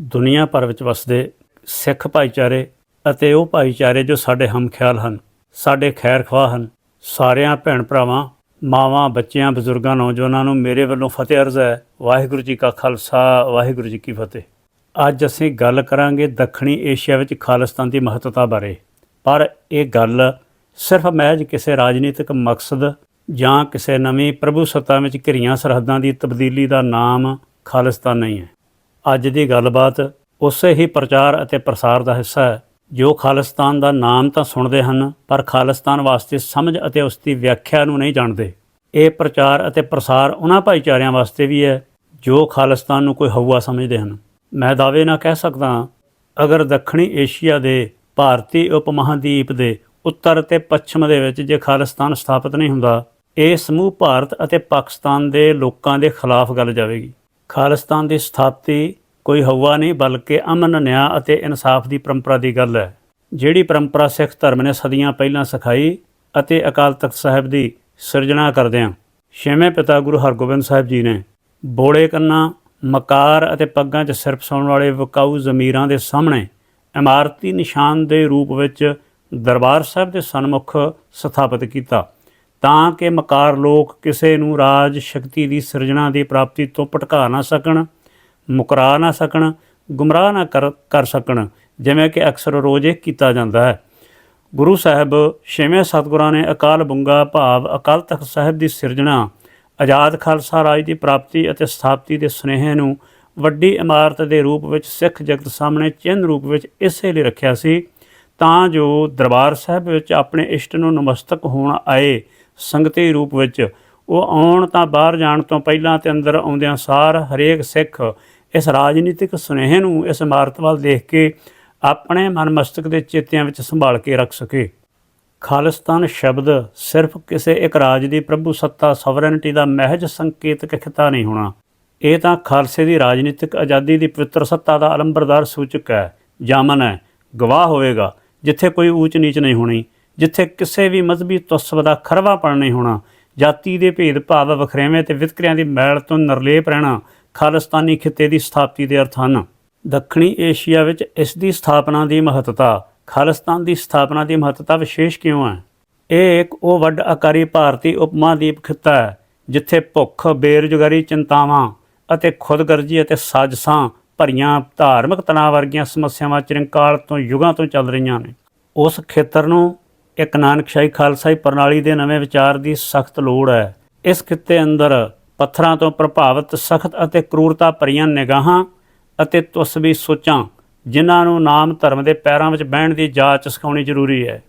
ਦੁਨੀਆ ਭਰ ਵਿੱਚ ਵਸਦੇ ਸਿੱਖ ਭਾਈਚਾਰੇ ਅਤੇ ਉਹ ਭਾਈਚਾਰੇ ਜੋ ਸਾਡੇ ਹਮਖਿਆਲ ਹਨ, ਸਾਡੇ ਖੈਰ ਖਵਾਹ ਹਨ, ਸਾਰਿਆਂ ਭੈਣ ਭਰਾਵਾਂ, ਮਾਵਾਂ, ਬੱਚਿਆਂ, ਬਜ਼ੁਰਗਾਂ, ਨੌਜਵਾਨਾਂ ਨੂੰ ਮੇਰੇ ਵੱਲੋਂ ਫਤਿਹ ਅਰਜ਼ ਹੈ। ਵਾਹਿਗੁਰੂ ਜੀ ਕਾ ਖਾਲਸਾ, ਵਾਹਿਗੁਰੂ ਜੀ ਕੀ ਫਤਿਹ। ਅੱਜ ਅਸੀਂ ਗੱਲ ਕਰਾਂਗੇ ਦੱਖਣੀ ਏਸ਼ੀਆ ਵਿੱਚ ਖਾਲਿਸਤਾਨ ਦੀ ਮਹੱਤਤਾ ਬਾਰੇ। ਪਰ ਇਹ ਗੱਲ ਸਿਰਫ ਮਹਿਜ ਕਿਸੇ ਰਾਜਨੀਤਿਕ ਮਕਸਦ ਜਾਂ ਕਿਸੇ ਨਵੀਂ ਪ੍ਰਭੂ ਸੱਤਾ ਵਿੱਚ ਘਿਰੀਆਂ ਸਰਹੱਦਾਂ ਦੀ ਤਬਦੀਲੀ ਦਾ ਨਾਮ ਖਾਲਿਸਤਾਨ ਨਹੀਂ ਹੈ। ਅੱਜ ਦੀ ਗੱਲਬਾਤ ਉਸੇ ਹੀ ਪ੍ਰਚਾਰ ਅਤੇ ਪ੍ਰਸਾਰ ਦਾ ਹਿੱਸਾ ਹੈ, ਜੋ ਖਾਲਿਸਤਾਨ ਦਾ ਨਾਮ ਤਾਂ ਸੁਣਦੇ ਹਨ, ਪਰ ਖਾਲਿਸਤਾਨ ਵਾਸਤੇ ਸਮਝ ਅਤੇ ਉਸ ਦੀ ਵਿਆਖਿਆ ਨੂੰ ਨਹੀਂ ਜਾਣਦੇ। ਇਹ ਪ੍ਰਚਾਰ ਅਤੇ ਪ੍ਰਸਾਰ ਉਹਨਾਂ ਭਾਈਚਾਰਿਆਂ ਵਾਸਤੇ ਵੀ ਹੈ, ਜੋ ਖਾਲਿਸਤਾਨ ਨੂੰ ਕੋਈ ਹਊਆ ਸਮਝਦੇ ਹਨ। ਮੈਂ ਦਾਅਵੇ ਨਾਲ ਕਹਿ ਸਕਦਾ ਅਗਰ ਦੱਖਣੀ ਏਸ਼ੀਆ ਦੇ ਭਾਰਤੀ ਉਪ ਮਹਾਦੀਪ ਦੇ ਉੱਤਰ ਅਤੇ ਪੱਛਮ ਦੇ ਵਿੱਚ ਜੇ ਖਾਲਿਸਤਾਨ ਸਥਾਪਿਤ ਨਹੀਂ ਹੁੰਦਾ, ਇਹ ਸਮੂਹ ਭਾਰਤ ਅਤੇ ਪਾਕਿਸਤਾਨ ਦੇ ਲੋਕਾਂ ਦੇ ਖਿਲਾਫ ਗੱਲ ਜਾਵੇਗੀ। ਖਾਲਿਸਤਾਨ ਦੀ ਸਥਾਪਤੀ ਕੋਈ ਹਵਾ ਨਹੀਂ, ਬਲਕਿ ਅਮਨ, ਨਿਆਂ ਅਤੇ ਇਨਸਾਫ ਦੀ ਪਰੰਪਰਾ ਦੀ ਗੱਲ ਹੈ। ਜਿਹੜੀ ਪਰੰਪਰਾ ਸਿੱਖ ਧਰਮ ਨੇ ਸਦੀਆਂ ਪਹਿਲਾਂ ਸਿਖਾਈ ਅਤੇ ਅਕਾਲ ਤਖਤ ਸਾਹਿਬ ਦੀ ਸਿਰਜਣਾ ਕਰਦਿਆਂ ਛੇਵੇਂ ਪਿਤਾ ਗੁਰੂ ਹਰਗੋਬਿੰਦ ਸਾਹਿਬ ਜੀ ਨੇ ਬੋੜੇ ਕੰਨਾਂ, ਮਕਾਰ ਅਤੇ ਪੱਗਾਂ 'ਚ ਸਿਰ ਫਸਾਉਣ ਵਾਲੇ ਵਿਕਾਊ ਜ਼ਮੀਰਾਂ ਦੇ ਸਾਹਮਣੇ ਇਮਾਰਤੀ ਨਿਸ਼ਾਨ ਦੇ ਰੂਪ ਵਿੱਚ ਦਰਬਾਰ ਸਾਹਿਬ ਦੇ ਸਨਮੁਖ ਸਥਾਪਿਤ ਕੀਤਾ। ਤਾਂ ਕਿ ਮਕਾਰ ਲੋਕ ਕਿਸੇ ਨੂੰ ਰਾਜ ਸ਼ਕਤੀ ਦੀ ਸਿਰਜਣਾ ਦੀ ਪ੍ਰਾਪਤੀ ਤੋਂ ਭਟਕਾ ਨਾ ਸਕਣ, ਮੁਕਰਾ ਨਾ ਸਕਣ, ਗੁੰਮਰਾਹ ਨਾ ਕਰ ਕਰ ਸਕਣ, ਜਿਵੇਂ ਕਿ ਅਕਸਰ ਰੋਜ਼ ਇਹ ਕੀਤਾ ਜਾਂਦਾ ਹੈ। ਗੁਰੂ ਸਾਹਿਬ ਛੇਵੇਂ ਸਤਿਗੁਰਾਂ ਨੇ ਅਕਾਲ ਬੁੰਗਾ ਭਾਵ ਅਕਾਲ ਤਖਤ ਸਾਹਿਬ ਦੀ ਸਿਰਜਣਾ, ਆਜ਼ਾਦ ਖਾਲਸਾ ਰਾਜ ਦੀ ਪ੍ਰਾਪਤੀ ਅਤੇ ਸਥਾਪਤੀ ਦੇ ਸੁਨੇਹੇ ਨੂੰ ਵੱਡੀ ਇਮਾਰਤ ਦੇ ਰੂਪ ਵਿੱਚ ਸਿੱਖ ਜਗਤ ਸਾਹਮਣੇ ਚਿੰਨ੍ਹ ਰੂਪ ਵਿੱਚ ਇਸੇ ਲਈ ਰੱਖਿਆ ਸੀ ਤਾਂ ਜੋ ਦਰਬਾਰ ਸਾਹਿਬ ਵਿੱਚ ਆਪਣੇ ਇਸ਼ਟ ਨੂੰ ਨਮਸਤਕ ਹੋਣ ਆਏ। ਸੰਗਤੀ ਰੂਪ ਵਿੱਚ। ਉਹ ਆਉਣ ਤਾਂ ਬਾਹਰ ਜਾਣ ਤੋਂ ਪਹਿਲਾਂ ਤੇ ਅੰਦਰ ਆਉਂਦਿਆਂ ਸਾਰ ਹਰੇਕ ਸਿੱਖ ਇਸ ਰਾਜਨੀਤਿਕ ਸੁਨੇਹੇ ਨੂੰ ਇਸ ਇਮਾਰਤ ਵੱਲ ਦੇਖ ਕੇ ਆਪਣੇ ਮਨ ਮਸਤਕ ਦੇ ਚੇਤਿਆਂ ਵਿੱਚ ਸੰਭਾਲ ਕੇ ਰੱਖ ਸਕੇ। ਖਾਲਿਸਤਾਨ ਸ਼ਬਦ ਸਿਰਫ ਕਿਸੇ ਇੱਕ ਰਾਜ ਦੀ ਪ੍ਰਭੂ ਸੱਤਾ ਸਵਰਨਟੀ ਦਾ ਮਹਿਜ ਸੰਕੇਤਕ ਖਿਤਾ ਨਹੀਂ ਹੋਣਾ। ਇਹ ਤਾਂ ਖਾਲਸੇ ਦੀ ਰਾਜਨੀਤਿਕ ਆਜ਼ਾਦੀ ਦੀ ਪਵਿੱਤਰ ਸੱਤਾ ਦਾ ਅਲੰਬਰਦਾਰ ਸੂਚਕ ਹੈ। ਜਾਮਨ ਹੈ, ਗਵਾਹ ਹੋਵੇਗਾ, ਜਿੱਥੇ ਕੋਈ ਊਚ ਨੀਚ ਨਹੀਂ ਹੋਣੀ। ਜਿੱਥੇ ਕਿਸੇ ਵੀ ਮਜ਼ਹਬੀ ਤਸਵ ਦਾ ਖਰਵਾਪਣ ਨਹੀਂ ਹੋਣਾ, ਜਾਤੀ ਦੇ ਭੇਦਭਾਵ ਵਖਰੇਵੇਂ ਤੇ ਵਿਤਕਰਿਆਂ ਦੀ ਮੈਲ ਤੋਂ ਨਿਰਲੇਪ ਰਹਿਣਾ ਖਾਲਿਸਤਾਨੀ ਖਿੱਤੇ ਦੀ ਸਥਾਪਤੀ ਦੇ ਅਰਥ ਹਨ। ਦੱਖਣੀ ਏਸ਼ੀਆ ਵਿੱਚ ਇਸ ਦੀ ਸਥਾਪਨਾ ਦੀ ਮਹੱਤਤਾ, ਖਾਲਿਸਤਾਨ ਦੀ ਸਥਾਪਨਾ ਦੀ ਮਹੱਤਤਾ ਵਿਸ਼ੇਸ਼ ਕਿਉਂ ਹੈ? ਇਹ ਇੱਕ ਉਹ ਵੱਡ ਆਕਾਰੀ ਭਾਰਤੀ ਉਪਮਹਾਦੀਪ ਖਿੱਤਾ ਹੈ, ਜਿੱਥੇ ਭੁੱਖ, ਬੇਰੁਜ਼ਗਾਰੀ, ਚਿੰਤਾਵਾਂ ਅਤੇ ਖੁਦਗਰਜੀ ਅਤੇ ਸਾਜ਼ਸਾਂ ਭਰੀਆਂ ਧਾਰਮਿਕ ਤਣਾਅ ਵਰਗੀਆਂ ਸਮੱਸਿਆਵਾਂ ਚਿਰੰਕਾਲ ਤੋਂ ਯੁਗਾਂ ਤੋਂ ਚੱਲ ਰਹੀਆਂ ਨੇ। ਉਸ ਖੇਤਰ ਨੂੰ ਇੱਕ ਨਾਨਕਸ਼ਾਹੀ ਖਾਲਸਾਈ ਪ੍ਰਣਾਲੀ ਦੇ ਨਵੇਂ ਵਿਚਾਰ ਦੀ ਸਖਤ ਲੋੜ ਹੈ। ਇਸ ਖਿੱਤੇ ਅੰਦਰ ਪੱਥਰਾਂ ਤੋਂ ਪ੍ਰਭਾਵਿਤ ਸਖਤ ਅਤੇ ਕਰੂਰਤਾ ਭਰੀਆਂ ਨਿਗਾਹਾਂ ਅਤੇ ਤੁਸਬੀ ਸੋਚਾਂ, ਜਿਨ੍ਹਾਂ ਨੂੰ ਨਾਮ ਧਰਮ ਦੇ ਪੈਰਾਂ ਵਿੱਚ ਬਹਿਣ ਦੀ ਜਾਚ ਸਿਖਾਉਣੀ ਜ਼ਰੂਰੀ ਹੈ।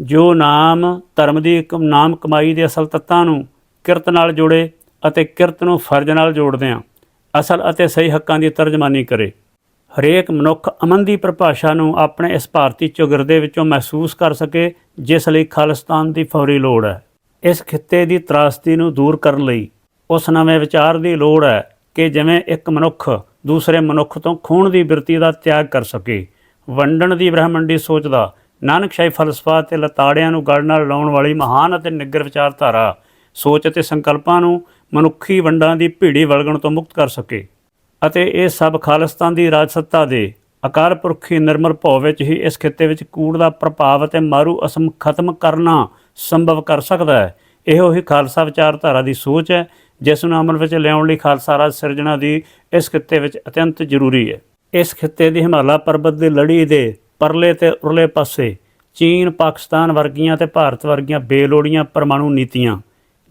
ਜੋ ਨਾਮ ਧਰਮ ਦੀ ਨਾਮ ਕਮਾਈ ਦੇ ਅਸਲ ਤੱਤਾਂ ਨੂੰ ਕਿਰਤ ਨਾਲ ਜੋੜੇ ਅਤੇ ਕਿਰਤ ਨੂੰ ਫਰਜ਼ ਨਾਲ ਜੋੜਦਿਆਂ ਅਸਲ ਅਤੇ ਸਹੀ ਹੱਕਾਂ ਦੀ ਤਰਜਮਾਨੀ ਕਰੇ। ਹਰੇਕ ਮਨੁੱਖ ਅਮਨ ਦੀ ਪਰਿਭਾਸ਼ਾ ਨੂੰ ਆਪਣੇ ਇਸ ਭਾਰਤੀ ਚੁਗਰਦੇ ਵਿੱਚੋਂ ਮਹਿਸੂਸ ਕਰ ਸਕੇ, ਜਿਸ ਲਈ ਖਾਲਿਸਤਾਨ ਦੀ ਫੌਰੀ ਲੋੜ ਹੈ। ਇਸ ਖਿੱਤੇ ਦੀ ਤਰਾਸਦੀ ਨੂੰ ਦੂਰ ਕਰਨ ਲਈ ਉਸ ਨਵੇਂ ਵਿਚਾਰ ਦੀ ਲੋੜ ਹੈ ਕਿ ਜਿਵੇਂ ਇੱਕ ਮਨੁੱਖ ਦੂਸਰੇ ਮਨੁੱਖ ਤੋਂ ਖੂਨ ਦੀ ਬਿਰਤੀ ਦਾ ਤਿਆਗ ਕਰ ਸਕੇ। ਵੰਡਣ ਦੀ ਬ੍ਰਹਮੰਡੀ ਸੋਚ ਦਾ ਨਾਨਕਸ਼ਾਹੀ ਫਲਸਫਾ ਤੇ ਲਤਾੜਿਆਂ ਨੂੰ ਗੜ ਨਾਲ ਲਾਉਣ ਵਾਲੀ ਮਹਾਨ ਅਤੇ ਨਿੱਗਰ ਵਿਚਾਰਧਾਰਾ ਸੋਚ ਅਤੇ ਸੰਕਲਪਾਂ ਨੂੰ ਮਨੁੱਖੀ ਵੰਡਾਂ ਦੀ ਭੀੜੀ ਵਲਗਣ ਤੋਂ ਮੁਕਤ ਕਰ ਸਕੇ। ਅਤੇ ਇਹ ਸਭ ਖਾਲਿਸਤਾਨ ਦੀ ਰਾਜਸੱਤਾ ਦੇ ਅਕਾਲ ਪੁਰਖੀ ਨਿਰਮਲ ਭਉ ਵਿੱਚ ਹੀ ਇਸ ਖਿੱਤੇ ਵਿੱਚ ਕੂੜ ਦਾ ਪ੍ਰਭਾਵ ਅਤੇ ਮਾਰੂ ਅਸਮ ਖਤਮ ਕਰਨਾ ਸੰਭਵ ਕਰ ਸਕਦਾ ਹੈ। ਇਹੋ ਹੀ ਖਾਲਸਾ ਵਿਚਾਰਧਾਰਾ ਦੀ ਸੋਚ ਹੈ, ਜਿਸ ਨੂੰ ਅਮਲ ਵਿੱਚ ਲਿਆਉਣ ਲਈ ਖਾਲਸਾ ਰਾਜ ਸਿਰਜਣਾ ਦੀ ਇਸ ਖਿੱਤੇ ਵਿੱਚ ਅਤਿਅੰਤ ਜ਼ਰੂਰੀ ਹੈ। ਇਸ ਖਿੱਤੇ ਦੀ ਹਿਮਾਲਾ ਪਰਬਤ ਦੀ ਲੜੀ ਦੇ ਪਰਲੇ ਤੇ ਉਰਲੇ ਪਾਸੇ ਚੀਨ, ਪਾਕਿਸਤਾਨ ਵਰਗੀਆਂ ਤੇ ਭਾਰਤ ਵਰਗੀਆਂ ਬੇਲੋੜੀਆਂ ਪਰਮਾਣੂ ਨੀਤੀਆਂ।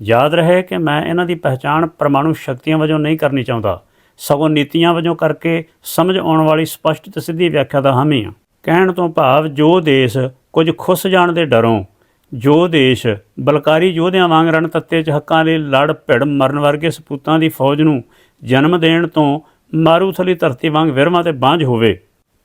ਯਾਦ ਰਹੇ ਕਿ ਮੈਂ ਇਹਨਾਂ ਦੀ ਪਹਿਚਾਣ ਪਰਮਾਣੂ ਸ਼ਕਤੀਆਂ ਵਜੋਂ ਨਹੀਂ ਕਰਨੀ ਚਾਹੁੰਦਾ। ਸਗੋਂ ਨੀਤੀਆਂ ਵਜੋਂ ਕਰਕੇ ਸਮਝ ਆਉਣ ਵਾਲੀ ਸਪਸ਼ਟ ਤੇ ਸਿੱਧੀ ਵਿਆਖਿਆ ਦਾ ਹਾਮੀ ਹਾਂ ਕਹਿਣ ਤੋਂ ਭਾਵ ਜੋ ਦੇਸ਼ ਕੁਝ ਖੁੱਸ ਜਾਣ ਦੇ ਡਰੋਂ, ਜੋ ਦੇਸ਼ ਬਲਕਾਰੀ ਯੋਧਿਆਂ ਵਾਂਗ ਰਣ ਤੱਤੇ 'ਚ ਹੱਕਾਂ ਲਈ ਲੜ ਭਿੜ ਮਰਨ ਵਰਗੇ ਸਪੂਤਾਂ ਦੀ ਫੌਜ ਨੂੰ ਜਨਮ ਦੇਣ ਤੋਂ ਮਾਰੂਥਲੀ ਧਰਤੀ ਵਾਂਗ ਵਿਰਮਾ ਤੇ ਬਾਂਝ ਹੋਵੇ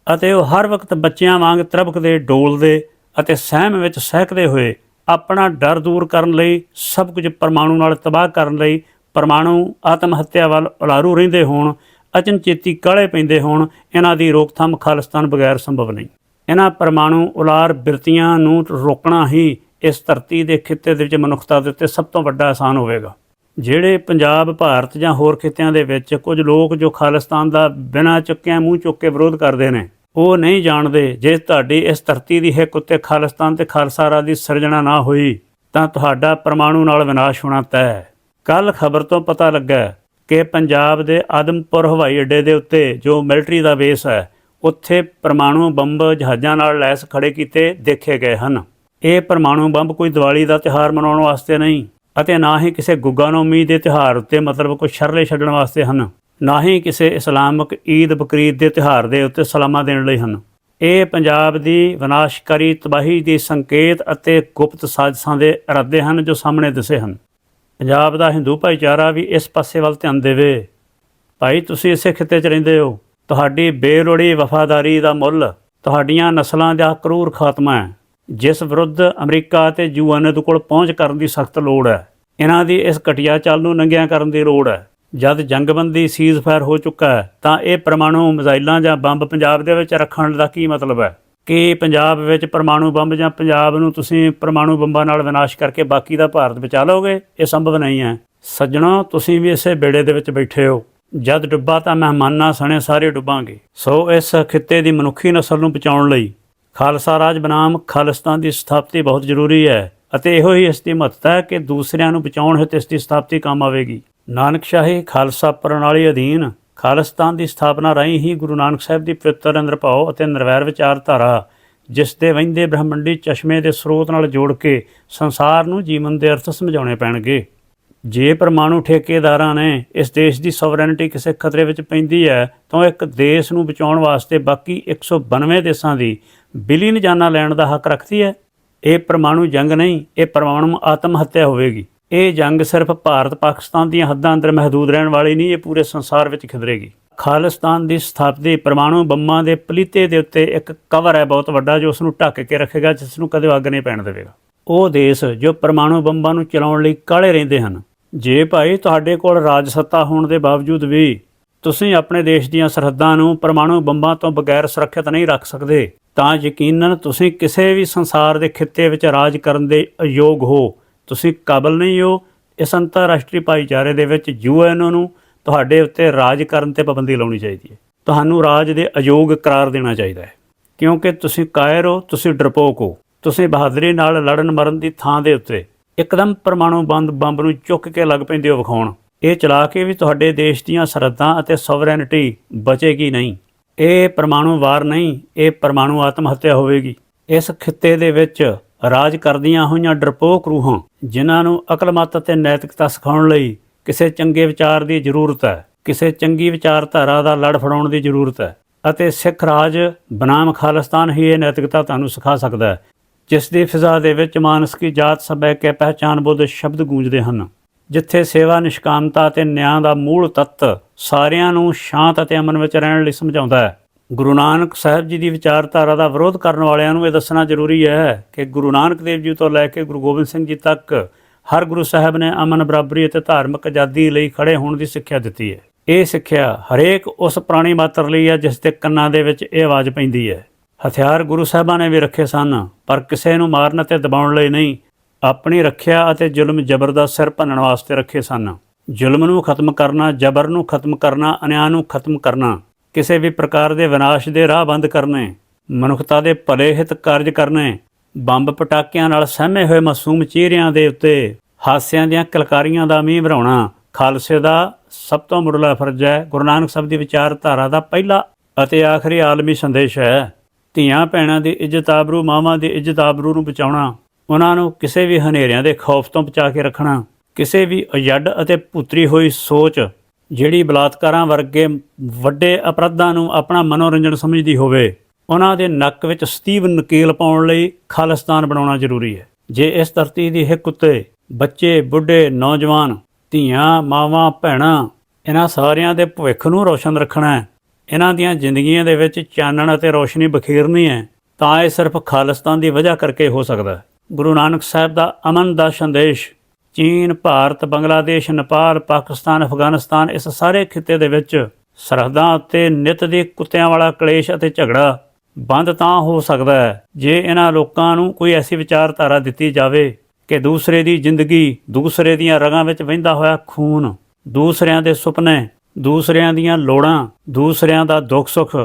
ਅਤੇ ਉਹ ਹਰ ਵਕਤ ਬੱਚਿਆਂ ਵਾਂਗ ਤਰਬਕਦੇ ਡੋਲਦੇ ਅਤੇ ਸਹਿਮ ਵਿੱਚ ਸਹਿਕਦੇ ਹੋਏ ਆਪਣਾ ਡਰ ਦੂਰ ਕਰਨ ਲਈ ਸਭ ਕੁਝ ਪਰਮਾਣੂ ਨਾਲ ਤਬਾਹ ਕਰਨ ਲਈ ਪਰਮਾਣੂ ਆਤਮ ਹੱਤਿਆ ਵੱਲ ਉਲਾਰੂ ਰਹਿੰਦੇ ਹੋਣ, ਅਚਨਚੇਤੀ ਕਾਲੇ ਪੈਂਦੇ ਹੋਣ, ਇਹਨਾਂ ਦੀ ਰੋਕਥਾਮ ਖਾਲਿਸਤਾਨ ਬਗੈਰ ਸੰਭਵ ਨਹੀਂ। ਇਹਨਾਂ ਪਰਮਾਣੂ ਉਲਾਰ ਬਿਰਤੀਆਂ ਨੂੰ ਰੋਕਣਾ ਹੀ ਇਸ ਧਰਤੀ ਦੇ ਖਿੱਤੇ ਦੇ ਵਿੱਚ ਮਨੁੱਖਤਾ ਦੇ ਉੱਤੇ ਸਭ ਤੋਂ ਵੱਡਾ ਆਸਾਨ ਹੋਵੇਗਾ। ਜਿਹੜੇ ਪੰਜਾਬ, ਭਾਰਤ ਜਾਂ ਹੋਰ ਖਿੱਤਿਆਂ ਦੇ ਵਿੱਚ ਕੁਝ ਲੋਕ ਜੋ ਖਾਲਿਸਤਾਨ ਦਾ ਬਿਨਾਂ ਚੁੱਕਿਆਂ ਮੂੰਹ ਚੁੱਕ ਕੇ ਵਿਰੋਧ ਕਰਦੇ ਨੇ, ਉਹ ਨਹੀਂ ਜਾਣਦੇ ਜੇ ਤੁਹਾਡੀ ਇਸ ਧਰਤੀ ਦੀ ਹਿੱਕ ਉੱਤੇ ਖਾਲਿਸਤਾਨ ਤੇ ਖਾਲਸਾ ਰਾਜ ਦੀ ਸਿਰਜਣਾ ਨਾ ਹੋਈ, ਤਾਂ ਤੁਹਾਡਾ ਪਰਮਾਣੂ ਨਾਲ ਵਿਨਾਸ਼ ਹੋਣਾ ਤੈਅ। ਹੈ ਕੱਲ ਖਬਰ ਤੋਂ ਪਤਾ ਲੱਗਾ ਕਿ ਪੰਜਾਬ ਦੇ ਆਦਮਪੁਰ ਹਵਾਈ ਅੱਡੇ ਦੇ ਉੱਤੇ ਜੋ ਮਿਲਟਰੀ ਦਾ ਬੇਸ ਹੈ, ਉੱਥੇ ਪਰਮਾਣੂ ਬੰਬ ਜਹਾਜ਼ਾਂ ਨਾਲ ਲੈਸ ਖੜੇ ਕੀਤੇ ਦੇਖੇ ਗਏ ਹਨ। ਇਹ ਪਰਮਾਣੂ ਬੰਬ ਕੋਈ ਦੀਵਾਲੀ ਦਾ ਤਿਉਹਾਰ ਮਨਾਉਣ ਵਾਸਤੇ ਨਹੀਂ ਅਤੇ ਨਾ ਹੀ ਕਿਸੇ ਗੁੱਗਾਨੌਮੀ ਦੇ ਤਿਉਹਾਰ ਉੱਤੇ ਮਤਲਬ ਕੋਈ ਸ਼ਰਲੇ ਛੱਡਣ ਵਾਸਤੇ ਹਨ, ਨਾ ਹੀ ਕਿਸੇ ਇਸਲਾਮਿਕ ਈਦ ਬਕਰੀਦ ਦੇ ਤਿਉਹਾਰ ਦੇ ਉੱਤੇ ਸਲਾਮਾਂ ਦੇਣ ਲਈ ਹਨ। ਇਹ ਪੰਜਾਬ ਦੀ ਵਿਨਾਸ਼ਕਾਰੀ ਤਬਾਹੀ ਦੀ ਸੰਕੇਤ ਅਤੇ ਗੁਪਤ ਸਾਜ਼ਿਸ਼ਾਂ ਦੇ ਇਰਾਦੇ ਹਨ ਜੋ ਸਾਹਮਣੇ ਦਿਸੇ ਹਨ। ਪੰਜਾਬ ਦਾ ਹਿੰਦੂ ਭਾਈਚਾਰਾ ਵੀ ਇਸ ਪਾਸੇ ਵੱਲ ਧਿਆਨ ਦੇਵੇ। ਭਾਈ, ਤੁਸੀਂ ਇਸੇ ਖਿੱਤੇ 'ਚ ਰਹਿੰਦੇ ਹੋ। ਤੁਹਾਡੀ ਬੇਲੋੜੀ ਵਫਾਦਾਰੀ ਦਾ ਮੁੱਲ ਤੁਹਾਡੀਆਂ ਨਸਲਾਂ ਦਾ ਕਰੂਰ ਖਾਤਮਾ ਹੈ। ਜਿਸ ਵਿਰੁੱਧ ਅਮਰੀਕਾ ਅਤੇ ਯੂਐਨ ਦੇ ਕੋਲ ਪਹੁੰਚ ਕਰਨ ਦੀ ਸਖਤ ਲੋੜ ਹੈ। ਇਹਨਾਂ ਦੀ ਇਸ ਘਟੀਆ ਚਾਲ ਨੂੰ ਨੰਗਿਆਂ ਕਰਨ ਦੀ ਲੋੜ ਹੈ। ਜਦ ਜੰਗਬੰਦੀ ਸੀਜ਼ਫਾਇਰ ਹੋ ਚੁੱਕਾ ਹੈ, ਤਾਂ ਇਹ ਪਰਮਾਣੂ ਮਿਜ਼ਾਈਲਾਂ ਜਾਂ ਬੰਬ ਪੰਜਾਬ ਦੇ ਵਿੱਚ ਰੱਖਣ ਦਾ ਕੀ ਮਤਲਬ ਹੈ? ਕਿ ਪੰਜਾਬ ਵਿੱਚ ਪਰਮਾਣੂ ਬੰਬ ਜਾਂ ਪੰਜਾਬ ਨੂੰ ਤੁਸੀਂ ਪਰਮਾਣੂ ਬੰਬਾਂ ਨਾਲ ਵਿਨਾਸ਼ ਕਰਕੇ ਬਾਕੀ ਦਾ ਭਾਰਤ ਬਚਾ ਲਓਗੇ, ਇਹ ਸੰਭਵ ਨਹੀਂ ਹੈ। ਸੱਜਣੋ, ਤੁਸੀਂ ਵੀ ਇਸੇ ਬੇੜੇ ਦੇ ਵਿੱਚ ਬੈਠੇ ਹੋ। ਜਦ ਡੁੱਬਾ ਤਾਂ ਮਹਿਮਾਨਾਂ ਸਣੇ ਸਾਰੇ ਡੁੱਬਾਂਗੇ। ਸੋ ਇਸ ਖਿੱਤੇ ਦੀ ਮਨੁੱਖੀ ਨਸਲ ਨੂੰ ਬਚਾਉਣ ਲਈ ਖਾਲਸਾ ਰਾਜ ਬਨਾਮ ਖਾਲਿਸਤਾਨ ਦੀ ਸਥਾਪਤੀ ਬਹੁਤ ਜ਼ਰੂਰੀ ਹੈ ਅਤੇ ਇਹੋ ਹੀ ਇਸ ਦੀ ਮਹੱਤਤਾ ਹੈ ਕਿ ਦੂਸਰਿਆਂ ਨੂੰ ਬਚਾਉਣ ਹਿੱਤ ਇਸ ਦੀ ਸਥਾਪਤੀ ਕੰਮ ਆਵੇਗੀ। ਨਾਨਕ ਸ਼ਾਹੀ ਖਾਲਸਾ ਪ੍ਰਣਾਲੀ ਅਧੀਨ ਖਾਲਿਸਤਾਨ ਦੀ ਸਥਾਪਨਾ ਰਾਹੀਂ ਹੀ ਗੁਰੂ ਨਾਨਕ ਸਾਹਿਬ ਦੀ ਪਵਿੱਤਰ ਨਿਰਭਉ ਅਤੇ ਨਿਰਵੈਰ ਵਿਚਾਰਧਾਰਾ ਜਿਸ ਦੇ ਵਹਿੰਦੇ ਬ੍ਰਹਮੰਡੀ ਚਸ਼ਮੇ ਦੇ ਸਰੋਤ ਨਾਲ ਜੋੜ ਕੇ ਸੰਸਾਰ ਨੂੰ ਜੀਵਨ ਦੇ ਅਰਥ ਸਮਝਾਉਣੇ ਪੈਣਗੇ। ਜੇ ਪਰਮਾਣੂ ਠੇਕੇਦਾਰਾਂ ਨੇ ਇਸ ਦੇਸ਼ ਦੀ ਸੋਵਰੈਨਿਟੀ ਕਿਸੇ ਖਤਰੇ ਵਿੱਚ ਪੈਂਦੀ ਹੈ, ਤਾਂ ਇੱਕ ਦੇਸ਼ ਨੂੰ ਬਚਾਉਣ ਵਾਸਤੇ ਬਾਕੀ 192 ਦੇਸ਼ਾਂ ਦੀ ਬਿਲੀਅਨ ਜਾਨਾਂ ਲੈਣ ਦਾ ਹੱਕ ਰੱਖਦੀ ਹੈ। ਇਹ ਪਰਮਾਣੂ ਜੰਗ ਨਹੀਂ, ਇਹ ਪਰਮਾਣੂ ਆਤਮ ਹੱਤਿਆ ਹੋਵੇਗੀ। ਇਹ ਜੰਗ ਸਿਰਫ ਭਾਰਤ ਪਾਕਿਸਤਾਨ ਦੀਆਂ ਹੱਦਾਂ ਅੰਦਰ ਮਹਦੂਦ ਰਹਿਣ ਵਾਲੀ ਨਹੀਂ, ਇਹ ਪੂਰੇ ਸੰਸਾਰ ਵਿੱਚ ਖਿਦਰੇਗੀ। ਖਾਲਿਸਤਾਨ ਦੀ ਸਥਾਪਤੀ ਪਰਮਾਣੂ ਬੰਮਾਂ ਦੇ ਪਲੀਤੇ ਦੇ ਉੱਤੇ ਇੱਕ ਕਵਰ ਹੈ ਬਹੁਤ ਵੱਡਾ, ਜੋ ਉਸ ਨੂੰ ਢੱਕ ਕੇ ਰੱਖੇਗਾ, ਜਿਸ ਨੂੰ ਕਦੇ ਅੱਗ ਨਹੀਂ ਪੈਣ ਦੇਵੇਗਾ। ਉਹ ਦੇਸ਼ ਜੋ ਪਰਮਾਣੂ ਬੰਬਾਂ ਨੂੰ ਚਲਾਉਣ ਲਈ ਕਾਲੇ ਰਹਿੰਦੇ ਹਨ। ਜੇ ਭਾਈ ਤੁਹਾਡੇ ਕੋਲ ਰਾਜ ਸੱਤਾ ਹੋਣ ਦੇ ਬਾਵਜੂਦ ਵੀ ਤੁਸੀਂ ਆਪਣੇ ਦੇਸ਼ ਦੀਆਂ ਸਰਹੱਦਾਂ ਨੂੰ ਪਰਮਾਣੂ ਬੰਬਾਂ ਤੋਂ ਬਗੈਰ ਸੁਰੱਖਿਅਤ ਨਹੀਂ ਰੱਖ ਸਕਦੇ, ਤਾਂ ਯਕੀਨਨ ਤੁਸੀਂ ਕਿਸੇ ਵੀ ਸੰਸਾਰ ਦੇ ਖਿੱਤੇ ਵਿੱਚ ਰਾਜ ਕਰਨ ਦੇ ਅਯੋਗ ਹੋ। ਤੁਸੀਂ ਕਾਬਲ ਨਹੀਂ ਹੋ ਇਸ ਅੰਤਰਰਾਸ਼ਟਰੀ ਭਾਈਚਾਰੇ ਦੇ ਵਿੱਚ ਯੂਐਨ ਨੂੰ ਤੁਹਾਡੇ ਉੱਤੇ ਰਾਜ ਕਰਨ ਤੇ ਪਾਬੰਦੀ ਲਾਉਣੀ ਚਾਹੀਦੀ ਹੈ। ਤੁਹਾਨੂੰ ਰਾਜ ਦੇ ਅਯੋਗ ਕਰਾਰ ਦੇਣਾ ਚਾਹੀਦਾ ਹੈ। ਕਿਉਂਕਿ ਤੁਸੀਂ ਕਾਇਰ ਹੋ, ਤੁਸੀਂ ਡਰਪੋਕ ਹੋ। ਤੁਸੀਂ ਬਹਾਦਰੀ ਨਾਲ ਲੜਨ ਮਰਨ ਦੀ ਥਾਂ ਦੇ ਉੱਤੇ ਇੱਕਦਮ ਪਰਮਾਣੂ ਬੰਦ ਬੰਬ ਨੂੰ ਚੁੱਕ ਕੇ ਲੱਗ ਪੈਂਦੇ ਹੋ ਵਿਖਾਉਣ। ਇਹ ਚਲਾ ਕੇ ਵੀ ਤੁਹਾਡੇ ਦੇਸ਼ ਦੀਆਂ ਸਰਹੱਦਾਂ ਅਤੇ ਸੋਵਰੈਨਿਟੀ ਬਚੇਗੀ ਨਹੀਂ। ਇਹ ਪਰਮਾਣੂ ਵਾਰ ਨਹੀਂ, ਇਹ ਪਰਮਾਣੂ ਆਤਮ ਹੱਤਿਆ ਹੋਵੇਗੀ। ਇਸ ਖਿੱਤੇ ਦੇ ਵਿੱਚ ਰਾਜ ਕਰਦੀਆਂ ਹੋਈਆਂ ਡਰਪੋਕ ਰੂਹਾਂ, ਜਿਨ੍ਹਾਂ ਨੂੰ ਅਕਲਮਤ ਅਤੇ ਨੈਤਿਕਤਾ ਸਿਖਾਉਣ ਲਈ ਕਿਸੇ ਚੰਗੇ ਵਿਚਾਰ ਦੀ ਜ਼ਰੂਰਤ ਹੈ, ਕਿਸੇ ਚੰਗੀ ਵਿਚਾਰਧਾਰਾ ਦਾ ਲੜ ਫੜਾਉਣ ਦੀ ਜ਼ਰੂਰਤ ਹੈ ਅਤੇ ਸਿੱਖ ਰਾਜ ਬਨਾਮ ਖਾਲਿਸਤਾਨ ਹੀ ਇਹ ਨੈਤਿਕਤਾ ਤੁਹਾਨੂੰ ਸਿਖਾ ਸਕਦਾ ਹੈ, ਜਿਸ ਦੀ ਫਿਜ਼ਾ ਦੇ ਵਿੱਚ ਮਾਨਸ ਕੀ ਜਾਤ ਸਭੈ ਕੇ ਪਹਿਚਾਨ ਬੁੱਧ ਸ਼ਬਦ ਗੂੰਜਦੇ ਹਨ, ਜਿੱਥੇ ਸੇਵਾ ਨਿਸ਼ਕਾਮਤਾ ਅਤੇ ਨਿਆਂ ਦਾ ਮੂਲ ਤੱਤ ਸਾਰਿਆਂ ਨੂੰ ਸ਼ਾਂਤ ਅਤੇ ਅਮਨ ਵਿੱਚ ਰਹਿਣ ਲਈ ਸਮਝਾਉਂਦਾ ਹੈ। ਗੁਰੂ ਨਾਨਕ ਸਾਹਿਬ ਜੀ ਦੀ ਵਿਚਾਰਧਾਰਾ ਦਾ ਵਿਰੋਧ ਕਰਨ ਵਾਲਿਆਂ ਨੂੰ ਇਹ ਦੱਸਣਾ ਜ਼ਰੂਰੀ ਹੈ ਕਿ ਗੁਰੂ ਨਾਨਕ ਦੇਵ ਜੀ ਤੋਂ ਲੈ ਕੇ ਗੁਰੂ ਗੋਬਿੰਦ ਸਿੰਘ ਜੀ ਤੱਕ ਹਰ ਗੁਰੂ ਸਾਹਿਬ ਨੇ ਅਮਨ ਬਰਾਬਰੀ ਅਤੇ ਧਾਰਮਿਕ ਆਜ਼ਾਦੀ ਲਈ ਖੜੇ ਹੋਣ ਦੀ ਸਿੱਖਿਆ ਦਿੱਤੀ ਹੈ। ਇਹ ਸਿੱਖਿਆ ਹਰੇਕ ਉਸ ਪ੍ਰਾਣੀ ਮਾਤਰ ਲਈ ਹੈ ਜਿਸ ਦੇ ਕੰਨਾਂ ਦੇ ਵਿੱਚ ਇਹ ਆਵਾਜ਼ ਪੈਂਦੀ ਹੈ। ਹਥਿਆਰ ਗੁਰੂ ਸਾਹਿਬਾਂ ਨੇ ਵੀ ਰੱਖੇ ਸਨ, ਪਰ ਕਿਸੇ ਨੂੰ ਮਾਰਨ ਅਤੇ ਦਬਾਉਣ ਲਈ ਨਹੀਂ। ਆਪਣੀ ਰੱਖਿਆ ਅਤੇ ਜ਼ੁਲਮ ਜ਼ਬਰ ਦਾ ਸਿਰ ਭੰਨਣ ਵਾਸਤੇ ਰੱਖੇ ਸਨ। ਜ਼ੁਲਮ ਨੂੰ ਖਤਮ ਕਰਨਾ, ਜ਼ਬਰ ਨੂੰ ਖਤਮ ਕਰਨਾ, ਅਨਿਆਂ ਨੂੰ ਖਤਮ ਕਰਨਾ। ਕਿਸੇ ਵੀ ਪ੍ਰਕਾਰ ਦੇ ਵਿਨਾਸ਼ ਦੇ ਰਾਹ ਬੰਦ ਕਰਨੇ, ਮਨੁੱਖਤਾ ਦੇ ਭਲੇ ਹਿਤ ਕਾਰਜ ਕਰਨੇ, ਬੰਬ ਪਟਾਕਿਆਂ ਨਾਲ ਸਹਿਮੇ ਹੋਏ ਮਾਸੂਮ ਚਿਹਰਿਆਂ ਦੇ ਉੱਤੇ ਹਾਸਿਆਂ ਦੀਆਂ ਕਲਕਾਰੀਆਂ ਦਾ ਮੀਂਹ ਵਰਾਉਣਾ ਖਾਲਸੇ ਦਾ ਸਭ ਤੋਂ ਮੁੱਢਲਾ ਫਰਜ਼ ਹੈ। ਗੁਰੂ ਨਾਨਕ ਸਾਹਿਬ ਦੀ ਵਿਚਾਰਧਾਰਾ ਦਾ ਪਹਿਲਾ ਅਤੇ ਆਖਰੀ ਆਲਮੀ ਸੰਦੇਸ਼ ਹੈ, ਧੀਆਂ ਭੈਣਾਂ ਦੀ ਇੱਜ਼ਤ ਆਬਰੂ, ਮਾਵਾਂ ਦੀ ਇੱਜ਼ਤ ਆਬਰੂ ਨੂੰ ਬਚਾਉਣਾ, ਉਹਨਾਂ ਨੂੰ ਕਿਸੇ ਵੀ ਹਨੇਰਿਆਂ ਦੇ ਖੌਫ ਤੋਂ ਬਚਾ ਕੇ ਰੱਖਣਾ, ਕਿਸੇ ਵੀ ਅਜੱਡ ਅਤੇ ਭੁੱਤਰੀ ਹੋਈ ਸੋਚ ਜਿਹੜੀ ਬਲਾਤਕਾਰਾਂ ਵਰਗੇ ਵੱਡੇ ਅਪਰਾਧਾਂ ਨੂੰ ਆਪਣਾ ਮਨੋਰੰਜਨ ਸਮਝਦੀ ਹੋਵੇ, ਉਹਨਾਂ ਦੇ ਨੱਕ ਵਿੱਚ ਸਤੀਵ ਨਕੀਲ ਪਾਉਣ ਲਈ ਖਾਲਿਸਤਾਨ ਬਣਾਉਣਾ ਜ਼ਰੂਰੀ ਹੈ। ਜੇ ਇਸ ਧਰਤੀ ਦੀ ਹਿੱਕ ਉੱਤੇ ਬੱਚੇ, ਬੁੱਢੇ, ਨੌਜਵਾਨ, ਧੀਆਂ, ਮਾਵਾਂ, ਭੈਣਾਂ, ਇਹਨਾਂ ਸਾਰਿਆਂ ਦੇ ਭਵਿੱਖ ਨੂੰ ਰੋਸ਼ਨ ਰੱਖਣਾ ਹੈ, ਇਹਨਾਂ ਦੀਆਂ ਜ਼ਿੰਦਗੀਆਂ ਦੇ ਵਿੱਚ ਚਾਨਣ ਅਤੇ ਰੋਸ਼ਨੀ ਬਖੀਰਨੀ ਹੈ, ਤਾਂ ਇਹ ਸਿਰਫ ਖਾਲਿਸਤਾਨ ਦੀ ਵਜ੍ਹਾ ਕਰਕੇ ਹੋ ਸਕਦਾ ਹੈ। ਗੁਰੂ ਨਾਨਕ ਸਾਹਿਬ ਦਾ ਅਮਨ ਦਾ ਸੰਦੇਸ਼ ਚੀਨ, ਭਾਰਤ, ਬੰਗਲਾਦੇਸ਼, ਨੇਪਾਲ, ਪਾਕਿਸਤਾਨ, ਅਫਗਾਨਿਸਤਾਨ ਇਸ ਸਾਰੇ ਖਿੱਤੇ ਦੇ ਵਿੱਚ ਸਰਹੱਦਾਂ ਉੱਤੇ ਨਿਤ ਦੇ ਕੁੱਤਿਆਂ ਵਾਲਾ ਕਲੇਸ਼ ਅਤੇ ਝਗੜਾ ਬੰਦ ਤਾਂ ਹੋ ਸਕਦਾ ਹੈ। ਜੇ ਇਹਨਾਂ ਲੋਕਾਂ ਨੂੰ ਕੋਈ ਐਸੀ ਵਿਚਾਰਧਾਰਾ ਦਿੱਤੀ ਜਾਵੇ ਕਿ ਦੂਸਰੇ ਦੀ ਜ਼ਿੰਦਗੀ ਦੂਸਰੇ ਦੀਆਂ ਰਗਾਂ ਵਿੱਚ ਵਹਿੰਦਾ ਹੋਇਆ ਖੂਨ, ਦੂਸਰਿਆਂ ਦੇ ਸੁਪਨੇ, ਦੂਸਰਿਆਂ ਦੀਆਂ ਲੋੜਾਂ, ਦੂਸਰਿਆਂ ਦਾ ਦੁੱਖ ਸੁੱਖ,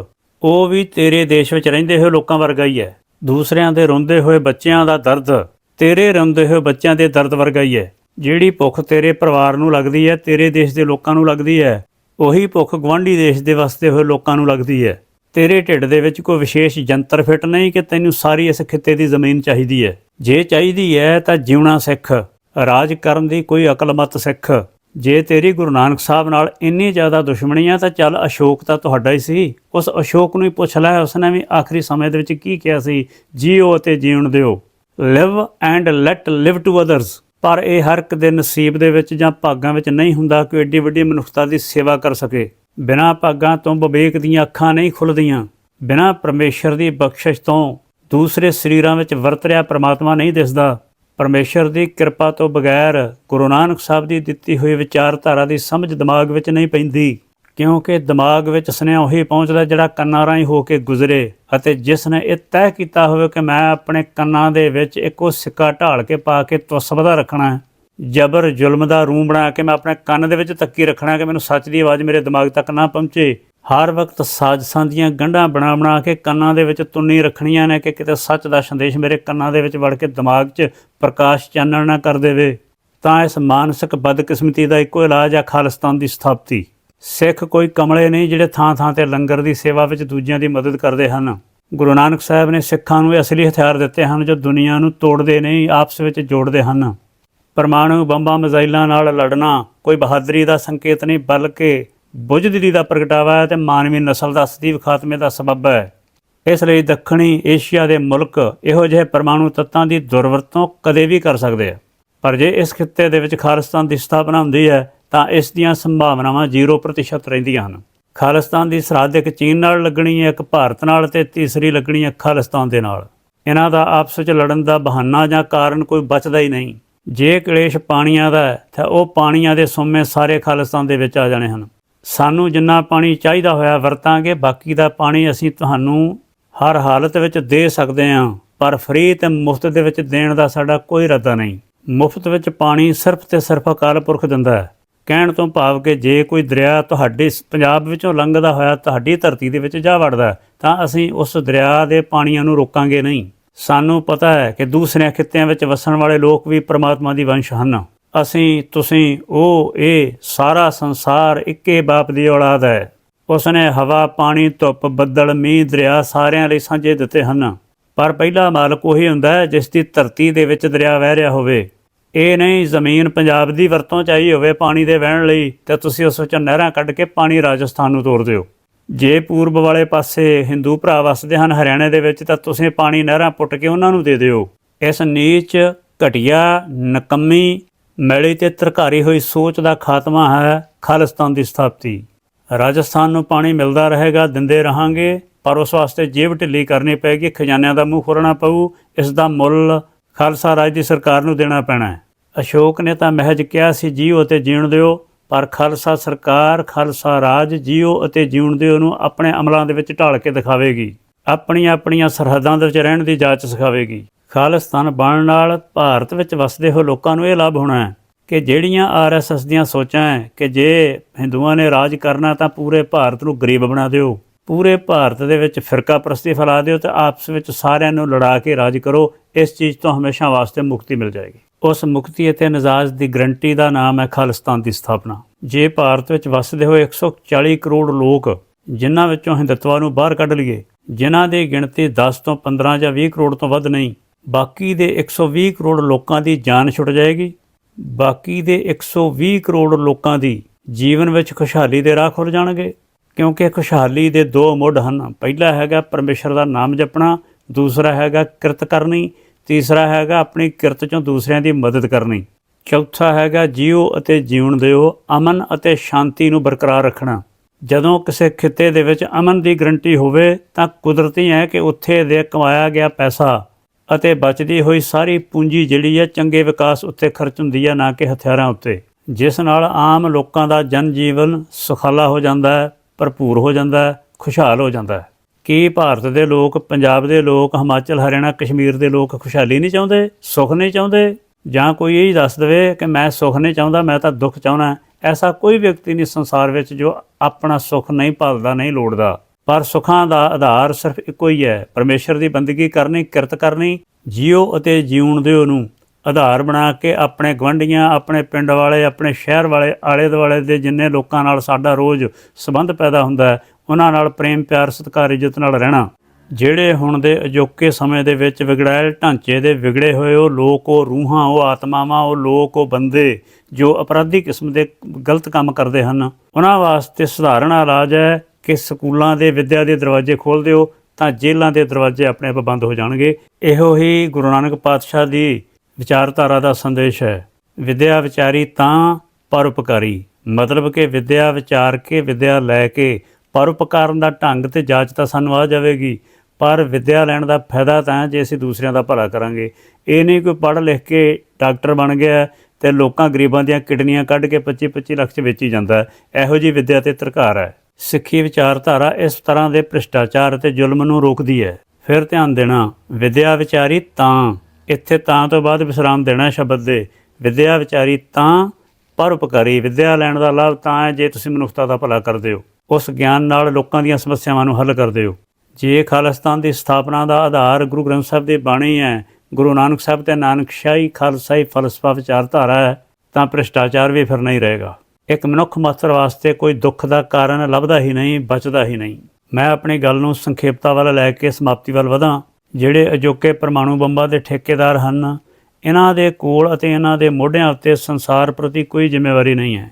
ਉਹ ਵੀ ਤੇਰੇ ਦੇਸ਼ ਵਿੱਚ ਰਹਿੰਦੇ ਹੋਏ ਲੋਕਾਂ ਵਰਗਾ ਹੀ ਹੈ। ਦੂਸਰਿਆਂ ਦੇ ਰੋਂਦੇ ਹੋਏ ਬੱਚਿਆਂ ਦਾ ਦਰਦ ਤੇਰੇ ਰੋਂਦੇ ਹੋਏ ਬੱਚਿਆਂ ਦੇ ਦਰਦ ਵਰਗਾ ਹੀ ਹੈ। ਜਿਹੜੀ ਭੁੱਖ ਤੇਰੇ ਪਰਿਵਾਰ ਨੂੰ ਲੱਗਦੀ ਹੈ, ਤੇਰੇ ਦੇਸ਼ ਦੇ ਲੋਕਾਂ ਨੂੰ ਲੱਗਦੀ ਹੈ, ਉਹੀ ਭੁੱਖ ਗਵਾਂਢੀ ਦੇਸ਼ ਦੇ ਵਸਦੇ ਹੋਏ ਲੋਕਾਂ ਨੂੰ ਲੱਗਦੀ ਹੈ। ਤੇਰੇ ਢਿੱਡ ਦੇ ਵਿੱਚ ਕੋਈ ਵਿਸ਼ੇਸ਼ ਯੰਤਰ ਫਿੱਟ ਨਹੀਂ ਕਿ ਤੈਨੂੰ ਸਾਰੀ ਇਸ ਖਿੱਤੇ ਦੀ ਜ਼ਮੀਨ ਚਾਹੀਦੀ ਹੈ। ਜੇ ਚਾਹੀਦੀ ਹੈ ਤਾਂ ਜਿਉਣਾ ਸਿੱਖ। ਰਾਜ ਕਰਨ ਦੀ ਕੋਈ ਅਕਲਮਤ ਸਿੱਖ। ਜੇ ਤੇਰੀ ਗੁਰੂ ਨਾਨਕ ਸਾਹਿਬ ਨਾਲ ਇੰਨੀ ਜ਼ਿਆਦਾ ਦੁਸ਼ਮਣੀ ਆ ਤਾਂ ਚੱਲ ਅਸ਼ੋਕ ਤਾਂ ਤੁਹਾਡਾ ਹੀ ਸੀ। ਉਸ ਅਸ਼ੋਕ ਨੂੰ ਹੀ ਪੁੱਛ ਲੈ, ਉਸਨੇ ਵੀ ਆਖਰੀ ਸਮੇਂ ਦੇ ਵਿੱਚ ਕੀ ਕਿਹਾ ਸੀ? ਜੀਓ ਅਤੇ ਜੀਉਣ ਦਿਓ। Live and let live to others ਪਰ ਇਹ ਹਰ ਇੱਕ ਦੇ ਨਸੀਬ ਦੇ ਵਿੱਚ ਜਾਂ ਭਾਗਾਂ ਵਿੱਚ ਨਹੀਂ ਹੁੰਦਾ ਕਿ ਏਡੀ ਵੱਡੀ ਮਨੁੱਖਤਾ ਦੀ ਸੇਵਾ ਕਰ ਸਕੇ। ਬਿਨਾਂ ਭਾਗਾਂ ਤੋਂ ਵਿਵੇਕ ਦੀਆਂ ਅੱਖਾਂ ਨਹੀਂ ਖੁੱਲਦੀਆਂ। ਬਿਨਾਂ ਪਰਮੇਸ਼ਰ ਦੀ ਬਖਸ਼ਿਸ਼ ਤੋਂ ਦੂਸਰੇ ਸਰੀਰਾਂ ਵਿੱਚ ਵਰਤ ਰਿਹਾ ਪ੍ਰਮਾਤਮਾ ਨਹੀਂ ਦਿਸਦਾ। ਪਰਮੇਸ਼ਰ ਦੀ ਕਿਰਪਾ ਤੋਂ ਬਗੈਰ ਗੁਰੂ ਨਾਨਕ ਸਾਹਿਬ ਦੀ ਦਿੱਤੀ ਹੋਈ ਵਿਚਾਰਧਾਰਾ ਦੀ ਸਮਝ ਦਿਮਾਗ ਵਿੱਚ ਨਹੀਂ ਪੈਂਦੀ। ਕਿਉਂਕਿ ਦਿਮਾਗ ਵਿੱਚ ਸੁਨੇਹਾ ਉਹੀ ਪਹੁੰਚਦਾ ਜਿਹੜਾ ਕੰਨਾਂ ਰਾਹੀਂ ਹੋ ਕੇ ਗੁਜ਼ਰੇ ਅਤੇ ਜਿਸ ਨੇ ਇਹ ਤੈਅ ਕੀਤਾ ਹੋਵੇ ਕਿ ਮੈਂ ਆਪਣੇ ਕੰਨਾਂ ਦੇ ਵਿੱਚ ਇੱਕੋ ਸਿੱਕਾ ਢਾਲ ਕੇ ਪਾ ਕੇ ਤਵਸਬਦਾ ਰੱਖਣਾ ਹੈ। ਜਬਰ ਜ਼ੁਲਮ ਦਾ ਰੂਮ ਬਣਾ ਕੇ ਮੈਂ ਆਪਣੇ ਕੰਨ ਦੇ ਵਿੱਚ ਤੱਕੀ ਰੱਖਣਾ ਕਿ ਮੈਨੂੰ ਸੱਚ ਦੀ ਆਵਾਜ਼ ਮੇਰੇ ਦਿਮਾਗ ਤੱਕ ਨਾ ਪਹੁੰਚੇ। ਹਰ ਵਕਤ ਸਾਜ਼ਸਾਂ ਦੀਆਂ ਗੰਢਾਂ ਬਣਾ ਬਣਾ ਕੇ ਕੰਨਾਂ ਦੇ ਵਿੱਚ ਤੁੰਨੀ ਰੱਖਣੀਆਂ ਨੇ ਕਿ ਕਿਤੇ ਸੱਚ ਦਾ ਸੰਦੇਸ਼ ਮੇਰੇ ਕੰਨਾਂ ਦੇ ਵਿੱਚ ਵੜ ਕੇ ਦਿਮਾਗ 'ਚ ਪ੍ਰਕਾਸ਼ ਚਾਨਣ ਨਾ ਕਰ ਦੇਵੇ। ਤਾਂ ਇਸ ਮਾਨਸਿਕ ਬਦਕਿਸਮਤੀ ਦਾ ਇੱਕੋ ਇਲਾਜ ਹੈ ਖਾਲਿਸਤਾਨ ਦੀ ਸਥਾਪਤੀ। ਸਿੱਖ ਕੋਈ ਕਮਲੇ ਨਹੀਂ ਜਿਹੜੇ ਥਾਂ-ਥਾਂ ਤੇ ਲੰਗਰ ਦੀ ਸੇਵਾ ਵਿੱਚ ਦੂਜਿਆਂ ਦੀ ਮਦਦ ਕਰਦੇ ਹਨ। ਗੁਰੂ ਨਾਨਕ ਸਾਹਿਬ ਨੇ ਸਿੱਖਾਂ ਨੂੰ ਅਸਲੀ ਹਥਿਆਰ ਦਿੱਤੇ ਹਨ ਜੋ ਦੁਨੀਆ ਨੂੰ ਤੋੜਦੇ ਨਹੀਂ, ਆਪਸ ਵਿੱਚ ਜੋੜਦੇ ਹਨ। ਪਰਮਾਣੂ ਬੰਬਾਂ ਮਿਜ਼ਾਈਲਾਂ ਨਾਲ ਲੜਨਾ ਕੋਈ ਬਹਾਦਰੀ ਦਾ ਸੰਕੇਤ ਨਹੀਂ, ਬਲਕਿ ਬੁੱਝਦਿਲੀ ਦਾ ਪ੍ਰਗਟਾਵਾ ਹੈ ਤੇ ਮਾਨਵੀ ਨਸਲ ਦਾ ਸਦੀਵ ਖਾਤਮੇ ਦਾ ਸਬਬ ਹੈ। ਇਸ ਲਈ ਦੱਖਣੀ ਏਸ਼ੀਆ ਦੇ ਮੁਲਕ ਇਹੋ ਜਿਹੇ ਪਰਮਾਣੂ ਤੱਤਾਂ ਦੀ ਦੁਰਵਰਤੋਂ ਕਦੇ ਵੀ ਕਰ ਸਕਦੇ ਆ। ਪਰ ਜੇ ਇਸ ਖਿੱਤੇ ਦੇ ਵਿੱਚ ਖਾਲਿਸਤਾਨ ਦੀ ਸਥਾਪਨਾ ਹੁੰਦੀ ਹੈ ਤਾਂ ਇਸ ਦੀਆਂ ਸੰਭਾਵਨਾਵਾਂ 0% ਰਹਿੰਦੀਆਂ ਹਨ। ਖਾਲਿਸਤਾਨ ਦੀ ਸਰਹੱਦ ਇੱਕ ਚੀਨ ਨਾਲ ਲੱਗਣੀ ਹੈ, ਇੱਕ ਭਾਰਤ ਨਾਲ ਤੇ ਤੀਸਰੀ ਲੱਗਣੀ ਹੈ ਖਾਲਿਸਤਾਨ ਦੇ ਨਾਲ। ਇਹਨਾਂ ਦਾ ਆਪਸ ਵਿੱਚ ਲੜਨ ਦਾ ਬਹਾਨਾ ਜਾਂ ਕਾਰਨ ਕੋਈ ਬਚਦਾ ਹੀ ਨਹੀਂ। ਜੇ ਕਲੇਸ਼ ਪਾਣੀਆਂ ਦਾ ਹੈ, ਤਾਂ ਉਹ ਪਾਣੀਆਂ ਦੇ ਸੋਮੇ ਸਾਰੇ ਖਾਲਿਸਤਾਨ ਦੇ ਵਿੱਚ ਆ ਜਾਣੇ ਹਨ। ਸਾਨੂੰ ਜਿੰਨਾ ਪਾਣੀ ਚਾਹੀਦਾ ਹੋਇਆ ਵਰਤਾਂਗੇ, ਬਾਕੀ ਦਾ ਪਾਣੀ ਅਸੀਂ ਤੁਹਾਨੂੰ ਹਰ ਹਾਲਤ ਵਿੱਚ ਦੇ ਸਕਦੇ ਹਾਂ। ਪਰ ਫ੍ਰੀ ਤੇ ਮੁਫਤ ਦੇ ਵਿੱਚ ਦੇਣ ਦਾ ਸਾਡਾ ਕੋਈ ਇਰਾਦਾ ਨਹੀਂ। ਮੁਫਤ ਵਿੱਚ ਪਾਣੀ ਸਿਰਫ ਤੇ ਸਿਰਫ ਅਕਾਲ ਪੁਰਖ ਦਿੰਦਾ ਹੈ। ਕਹਿਣ ਤੋਂ ਭਾਵ ਕਿ ਜੇ ਕੋਈ ਦਰਿਆ ਤੁਹਾਡੇ ਪੰਜਾਬ ਵਿੱਚੋਂ ਲੰਘਦਾ ਹੋਇਆ, ਤੁਹਾਡੀ ਧਰਤੀ ਦੇ ਵਿੱਚ ਜਾ ਵੜਦਾ ਤਾਂ ਅਸੀਂ ਉਸ ਦਰਿਆ ਦੇ ਪਾਣੀਆਂ ਨੂੰ ਰੋਕਾਂਗੇ ਨਹੀਂ। ਸਾਨੂੰ ਪਤਾ ਹੈ ਕਿ ਦੂਸਰੇ ਖਿੱਤਿਆਂ ਵਿੱਚ ਵਸਣ ਵਾਲੇ ਲੋਕ ਵੀ ਪ੍ਰਮਾਤਮਾ ਦੀ ਵੰਸ਼ ਹਨ। ਅਸੀਂ, ਤੁਸੀਂ, ਉਹ, ਇਹ, ਸਾਰਾ ਸੰਸਾਰ ਇੱਕੇ ਬਾਪ ਦੀ ਔਲਾਦ ਹੈ। ਉਸਨੇ ਹਵਾ, ਪਾਣੀ, ਧੁੱਪ, ਬੱਦਲ, ਮੀਂਹ, ਦਰਿਆ ਸਾਰਿਆਂ ਲਈ ਸਾਂਝੇ ਦਿੱਤੇ ਹਨ। ਪਰ ਪਹਿਲਾ ਮਾਲਕ ਉਹੀ ਹੁੰਦਾ ਹੈ ਜਿਸ ਦੀ ਧਰਤੀ ਦੇ ਵਿੱਚ ਦਰਿਆ ਵਹਿ ਰਿਹਾ ਹੋਵੇ। ਇਹ ਨਹੀਂ, ਜ਼ਮੀਨ ਪੰਜਾਬ ਦੀ ਵਰਤੋਂ ਚਾਹੀ ਹੋਵੇ ਪਾਣੀ ਦੇ ਵਹਿਣ ਲਈ, ਤੇ ਤੁਸੀਂ ਉਸ ਵਿੱਚੋਂ ਨਹਿਰਾਂ ਕੱਢ ਕੇ ਪਾਣੀ ਰਾਜਸਥਾਨ ਨੂੰ ਤੋਰ ਦਿਓ। ਜੇ ਪੂਰਬ ਵਾਲੇ ਪਾਸੇ ਹਿੰਦੂ ਭਰਾ ਵਸਦੇ ਹਨ ਹਰਿਆਣੇ ਦੇ ਵਿੱਚ, ਤਾਂ ਤੁਸੀਂ ਪਾਣੀ ਨਹਿਰਾਂ ਪੁੱਟ ਕੇ ਉਹਨਾਂ ਨੂੰ ਦੇ ਦਿਓ। ਇਸ ਨੀਚ, ਘਟਿਆ, ਨਕੰਮੀ, ਮੈਲੀ ਤੇ ਤਰਕਾਰੀ ਹੋਈ ਸੋਚ ਦਾ ਖਾਤਮਾ ਹੈ ਖਾਲਿਸਤਾਨ ਦੀ ਸਥਾਪਤੀ। ਰਾਜਸਥਾਨ ਨੂੰ ਪਾਣੀ ਮਿਲਦਾ ਰਹੇਗਾ, ਦਿੰਦੇ ਰਹਾਂਗੇ, ਪਰ ਉਸ ਵਾਸਤੇ ਜੇਬ ਢਿੱਲੀ ਕਰਨੀ ਪਏਗੀ, ਖਜ਼ਾਨਿਆਂ ਦਾ ਮੂੰਹ ਖੋਲਣਾ ਪਊ, ਇਸ ਦਾ ਮੁੱਲ ਖਾਲਸਾ ਰਾਜ ਦੀ ਸਰਕਾਰ ਨੂੰ ਦੇਣਾ ਪੈਣਾ ਹੈ। ਅਸ਼ੋਕ ਨੇ ਤਾਂ ਮਹਿਜ ਕਿਹਾ ਸੀ, ਜੀਓ ਅਤੇ ਜੀਣ ਦਿਓ, ਪਰ ਖਾਲਸਾ ਸਰਕਾਰ, ਖਾਲਸਾ ਰਾਜ ਜੀਓ ਅਤੇ ਜੀਣ ਦਿਓ ਨੂੰ ਆਪਣੇ ਅਮਲਾਂ ਦੇ ਵਿੱਚ ਢਾਲ ਕੇ ਦਿਖਾਵੇਗੀ। ਆਪਣੀਆਂ ਆਪਣੀਆਂ ਸਰਹੱਦਾਂ ਦੇ ਵਿੱਚ ਰਹਿਣ ਦੀ ਜਾਂਚ ਸਿਖਾਵੇਗੀ। ਖਾਲਿਸਤਾਨ ਬਣਨ ਨਾਲ ਭਾਰਤ ਵਿੱਚ ਵਸਦੇ ਹੋਏ ਲੋਕਾਂ ਨੂੰ ਇਹ ਲਾਭ ਹੋਣਾ ਹੈ ਕਿ ਜਿਹੜੀਆਂ ਆਰਐਸਐਸ ਦੀਆਂ ਸੋਚਾਂ ਹੈ ਕਿ ਜੇ ਹਿੰਦੂਆਂ ਨੇ ਰਾਜ ਕਰਨਾ ਤਾਂ ਪੂਰੇ ਭਾਰਤ ਨੂੰ ਗਰੀਬ ਬਣਾ ਦਿਓ, ਪੂਰੇ ਭਾਰਤ ਦੇ ਵਿੱਚ ਫਿਰਕਾ ਪ੍ਰਸਤੀ ਫੈਲਾ ਦਿਓ ਤੇ ਆਪਸ ਵਿੱਚ ਸਾਰਿਆਂ ਨੂੰ ਲੜਾ ਕੇ ਰਾਜ ਕਰੋ ਇਸ ਚੀਜ਼ ਤੋਂ ਹਮੇਸ਼ਾ ਵਾਸਤੇ ਮੁਕਤੀ ਮਿਲ ਜਾਏਗੀ। ਉਸ ਮੁਕਤੀ ਅਤੇ ਨਜਾਜ਼ ਦੀ ਗਰੰਟੀ ਦਾ ਨਾਮ ਹੈ ਖਾਲਿਸਤਾਨ ਦੀ ਸਥਾਪਨਾ। ਜੇ ਭਾਰਤ ਵਿੱਚ ਵੱਸਦੇ ਹੋਏ 140 ਕਰੋੜ ਲੋਕ ਜਿਨ੍ਹਾਂ ਵਿੱਚੋਂ ਹਿੰਦੁਤਵਾ ਨੂੰ ਬਾਹਰ ਕੱਢ ਲਈਏ, ਜਿਨ੍ਹਾਂ ਦੀ ਗਿਣਤੀ 10 ਤੋਂ 15 ਜਾਂ 20 ਕਰੋੜ ਤੋਂ ਵੱਧ ਨਹੀਂ, ਬਾਕੀ ਦੇ 120 ਕਰੋੜ ਲੋਕਾਂ ਦੀ ਜਾਨ ਛੁੱਟ ਜਾਏਗੀ। ਬਾਕੀ ਦੇ 120 ਕਰੋੜ ਲੋਕਾਂ ਦੀ ਜੀਵਨ ਵਿੱਚ ਖੁਸ਼ਹਾਲੀ ਦੇ ਰਾਹ ਖੁੱਲ ਜਾਣਗੇ, ਕਿਉਂਕਿ ਖੁਸ਼ਹਾਲੀ ਦੇ ਦੋ ਮੁੱਢ ਹਨ। ਪਹਿਲਾ ਹੈਗਾ ਪਰਮੇਸ਼ਰ ਦਾ ਨਾਮ ਜਪਣਾ, ਦੂਸਰਾ ਹੈਗਾ ਕਿਰਤ ਕਰਨੀ ਤੀਸਰਾ ਹੈਗਾ ਆਪਣੀ ਕਿਰਤ ਚੋਂ ਦੂਸਰਿਆਂ ਦੀ ਮਦਦ ਕਰਨੀ। ਚੌਥਾ ਹੈਗਾ ਜੀਓ ਅਤੇ ਜੀਉਣ ਦਿਓ, ਅਮਨ ਅਤੇ ਸ਼ਾਂਤੀ ਨੂੰ ਬਰਕਰਾਰ ਰੱਖਣਾ। ਜਦੋਂ ਕਿਸੇ ਖਿੱਤੇ ਦੇ ਵਿੱਚ ਅਮਨ ਦੀ ਗਰੰਟੀ ਹੋਵੇ, ਤਾਂ ਕੁਦਰਤੀ ਹੈ ਕਿ ਉੱਥੇ ਦੇ ਕਮਾਇਆ ਗਿਆ ਪੈਸਾ ਅਤੇ ਬਚਦੀ ਹੋਈ ਸਾਰੀ ਪੂੰਜੀ ਜਿਹੜੀ ਹੈ ਚੰਗੇ ਵਿਕਾਸ ਉੱਤੇ ਖਰਚ ਹੁੰਦੀ ਹੈ, ਨਾ ਕਿ ਹਥਿਆਰਾਂ ਉੱਤੇ। ਜਿਸ ਨਾਲ ਆਮ ਲੋਕਾਂ ਦਾ ਜਨ ਜੀਵਨ ਸੁਖਾਲਾ ਹੋ ਜਾਂਦਾ ਹੈ, ਭਰਪੂਰ ਹੋ ਜਾਂਦਾ ਹੈ, ਖੁਸ਼ਹਾਲ ਹੋ ਜਾਂਦਾ ਹੈ। ਕੀ ਭਾਰਤ ਦੇ ਲੋਕ, ਪੰਜਾਬ ਦੇ ਲੋਕ, ਹਿਮਾਚਲ, ਹਰਿਆਣਾ, ਕਸ਼ਮੀਰ ਦੇ ਲੋਕ ਖੁਸ਼ਹਾਲੀ ਨਹੀਂ ਚਾਹੁੰਦੇ, ਸੁੱਖ ਨਹੀਂ ਚਾਹੁੰਦੇ? ਜਾਂ ਕੋਈ ਇਹ ਦੱਸ ਦੇਵੇ ਕਿ ਮੈਂ ਸੁੱਖ ਨਹੀਂ ਚਾਹੁੰਦਾ, ਮੈਂ ਤਾਂ ਦੁੱਖ ਚਾਹੁੰਦਾ। ਐਸਾ ਕੋਈ ਵਿਅਕਤੀ ਨਹੀਂ ਸੰਸਾਰ ਵਿੱਚ ਜੋ ਆਪਣਾ ਸੁੱਖ ਨਹੀਂ ਭਾਲਦਾ, ਨਹੀਂ ਲੋੜਦਾ। ਪਰ ਸੁੱਖਾਂ ਦਾ ਆਧਾਰ ਸਿਰਫ ਇੱਕੋ ਹੀ ਹੈ। ਪਰਮੇਸ਼ਰ ਦੀ ਬੰਦਗੀ ਕਰਨੀ, ਕਿਰਤ ਕਰਨੀ, ਜੀਓ ਅਤੇ ਜੀਉਣ ਦਿਓ ਨੂੰ। ਆਧਾਰ ਬਣਾ ਕੇ ਆਪਣੇ ਗਵੰਡੀਆਂ ਆਪਣੇ ਪਿੰਡ ਵਾਲੇ, ਆਪਣੇ ਸ਼ਹਿਰ ਵਾਲੇ, ਆਲੇ ਦੁਆਲੇ ਦੇ ਜਿੰਨੇ ਲੋਕਾਂ ਨਾਲ ਸਾਡਾ ਰੋਜ਼ ਸੰਬੰਧ ਪੈਦਾ ਹੁੰਦਾ ਹੈ, ਉਹਨਾਂ ਨਾਲ ਪ੍ਰੇਮ, ਪਿਆਰ, ਸਤਿਕਾਰ, ਇੱਜ਼ਤ ਨਾਲ ਰਹਿਣਾ। ਜਿਹੜੇ ਹੁਣ ਦੇ ਅਜੋਕੇ ਸਮੇਂ ਦੇ ਵਿੱਚ ਵਿਗੜਾਇਲ ਢਾਂਚੇ ਦੇ ਵਿਗੜੇ ਹੋਏ ਉਹ ਲੋਕ, ਉਹ ਰੂਹਾਂ, ਉਹ ਆਤਮਾਵਾਂ, ਉਹ ਲੋਕ, ਉਹ ਬੰਦੇ ਜੋ ਅਪਰਾਧੀ ਕਿਸਮ ਦੇ ਗਲਤ ਕੰਮ ਕਰਦੇ ਹਨ, ਉਹਨਾਂ ਵਾਸਤੇ ਸਧਾਰਨ ਇਲਾਜ ਹੈ ਕਿ ਸਕੂਲਾਂ ਦੇ ਵਿੱਦਿਆ ਦੇ ਦਰਵਾਜ਼ੇ ਖੋਲ੍ਹ ਦਿਓ ਤਾਂ ਜੇਲ੍ਹਾਂ ਦੇ ਦਰਵਾਜ਼ੇ ਆਪਣੇ ਆਪ ਬੰਦ ਹੋ ਜਾਣਗੇ। ਇਹੋ ਹੀ ਗੁਰੂ ਨਾਨਕ ਪਾਤਸ਼ਾਹ ਦੀ ਵਿਚਾਰਧਾਰਾ ਦਾ ਸੰਦੇਸ਼ ਹੈ। ਵਿਦਿਆ ਵਿਚਾਰੀ ਤਾਂ ਪਰਉਪਕਾਰੀ ਮਤਲਬ ਕਿ ਵਿਦਿਆ ਵਿਚਾਰ ਕੇ ਵਿਦਿਆ ਲੈ ਕੇ ਪਰਉਪਕਾਰਨ ਦਾ ਢੰਗ ਤੇ ਜਾਂਚ ਤਾਂ ਸਾਨੂੰ ਆ ਜਾਵੇਗੀ। ਪਰ ਵਿਦਿਆ ਲੈਣ ਦਾ ਫਾਇਦਾ ਤਾਂ ਹੈ ਜੇ ਅਸੀਂ ਦੂਸਰਿਆਂ ਦਾ ਭਲਾ ਕਰਾਂਗੇ। ਇਹ ਨਹੀਂ ਕੋਈ ਪੜ੍ਹ ਲਿਖ ਕੇ ਡਾਕਟਰ ਬਣ ਗਿਆ ਤੇ ਲੋਕਾਂ ਗਰੀਬਾਂ ਦੀਆਂ ਕਿਡਨੀਆਂ ਕੱਢ ਕੇ 25 25 ਲੱਖ ਚ ਵੇਚੀ ਜਾਂਦਾ। ਇਹੋ ਜੀ ਵਿਦਿਆ ਤੇ ਤਰਕਾਰ ਹੈ। ਸਿੱਖੀ ਵਿਚਾਰਧਾਰਾ ਇਸ ਤਰ੍ਹਾਂ ਦੇ ਭ੍ਰਿਸ਼ਟਾਚਾਰ ਅਤੇ ਜ਼ੁਲਮ ਨੂੰ ਰੋਕਦੀ ਹੈ। ਫਿਰ ਧਿਆਨ ਦੇਣਾ, ਵਿਦਿਆ ਵਿਚਾਰੀ ਤਾਂ ਇੱਥੇ ਤਾਂ ਤੋਂ ਬਾਅਦ ਵਿਸਰਾਮ ਦੇਣਾ ਸ਼ਬਦ ਦੇ ਵਿਦਿਆ ਵਿਚਾਰੀ ਤਾਂ ਪਰਉਪਕਾਰੀ ਵਿਦਿਆ ਲੈਣ ਦਾ ਲਾਭ ਤਾਂ ਹੈ ਜੇ ਤੁਸੀਂ ਮਨੁੱਖਤਾ ਦਾ ਭਲਾ ਕਰਦੇ ਹੋ। ਉਸ ਗਿਆਨ ਨਾਲ ਲੋਕਾਂ ਦੀਆਂ ਸਮੱਸਿਆਵਾਂ ਨੂੰ ਹੱਲ ਕਰਦੇ ਹੋ। ਜੇ ਖਾਲਿਸਤਾਨ ਦੀ ਸਥਾਪਨਾ ਦਾ ਆਧਾਰ ਗੁਰੂ ਗ੍ਰੰਥ ਸਾਹਿਬ ਦੀ ਬਾਣੀ ਹੈ, ਗੁਰੂ ਨਾਨਕ ਸਾਹਿਬ ਤੇ ਨਾਨਕਸ਼ਾਹੀ ਖਾਲਸਾਈ ਫਲਸਫਾ ਵਿਚਾਰਧਾਰਾ ਹੈ, ਤਾਂ ਭ੍ਰਿਸ਼ਟਾਚਾਰ ਵੀ ਫਿਰ ਨਹੀਂ ਰਹੇਗਾ। ਇੱਕ ਮਨੁੱਖ ਮਾਤਰ ਵਾਸਤੇ ਕੋਈ ਦੁੱਖ ਦਾ ਕਾਰਨ ਲੱਭਦਾ ਹੀ ਨਹੀਂ, ਬਚਦਾ ਹੀ ਨਹੀਂ। ਮੈਂ ਆਪਣੀ ਗੱਲ ਨੂੰ ਸੰਖੇਪਤਾ ਵੱਲ ਲੈ ਕੇ ਸਮਾਪਤੀ ਵੱਲ ਵਧਾਂ। ਜਿਹੜੇ ਅਜੋਕੇ ਪਰਮਾਣੂ ਬੰਬਾਂ ਦੇ ਠੇਕੇਦਾਰ ਹਨ, ਇਹਨਾਂ ਦੇ ਕੋਲ ਅਤੇ ਇਹਨਾਂ ਦੇ ਮੋਢਿਆਂ ਉੱਤੇ ਸੰਸਾਰ ਪ੍ਰਤੀ ਕੋਈ ਜ਼ਿੰਮੇਵਾਰੀ ਨਹੀਂ ਹੈ।